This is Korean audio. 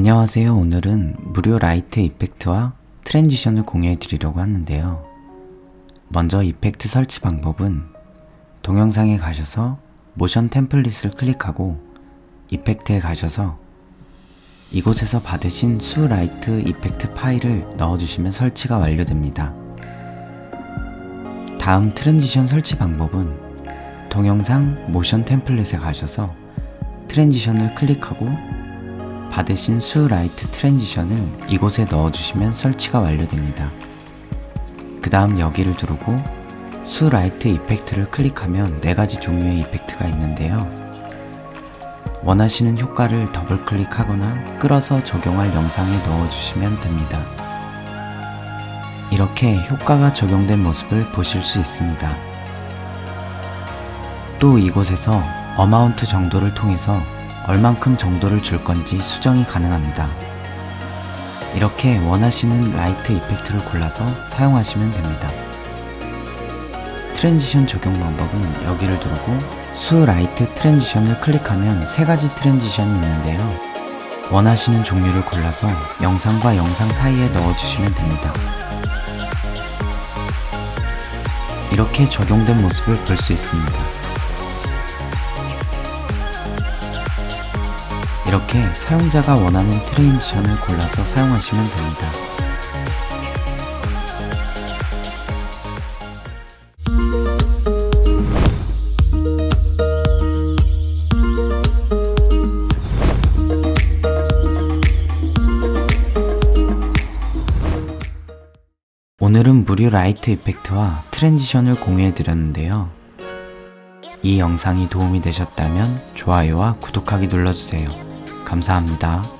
안녕하세요. 오늘은 무료 라이트 이펙트와 트랜지션을 공유해 드리려고 하는데요. 먼저 이펙트 설치 방법은 동영상에 가셔서 모션 템플릿을 클릭하고 이펙트에 가셔서 이곳에서 받으신 수 라이트 이펙트 파일을 넣어주시면 설치가 완료됩니다. 다음 트랜지션 설치 방법은 동영상 모션 템플릿에 가셔서 트랜지션을 클릭하고 받으신 수 라이트 트랜지션을 이곳에 넣어주시면 설치가 완료됩니다. 그 다음 여기를 누르고 수 라이트 이펙트를 클릭하면 네 가지 종류의 이펙트가 있는데요. 원하시는 효과를 더블 클릭하거나 끌어서 적용할 영상에 넣어주시면 됩니다. 이렇게 효과가 적용된 모습을 보실 수 있습니다. 또 이곳에서 어마운트 정도를 통해서 얼만큼 정도를 줄 건지 수정이 가능합니다. 이렇게 원하시는 라이트 이펙트를 골라서 사용하시면 됩니다. 트랜지션 적용 방법은 여기를 누르고 수 라이트 트랜지션을 클릭하면 세 가지 트랜지션이 있는데요. 원하시는 종류를 골라서 영상과 영상 사이에 넣어주시면 됩니다. 이렇게 적용된 모습을 볼 수 있습니다. 이렇게 사용자가 원하는 트랜지션을 골라서 사용하시면 됩니다. 오늘은 무료 라이트 이펙트와 트랜지션을 공유해 드렸는데요. 이 영상이 도움이 되셨다면 좋아요와 구독하기 눌러주세요. 감사합니다.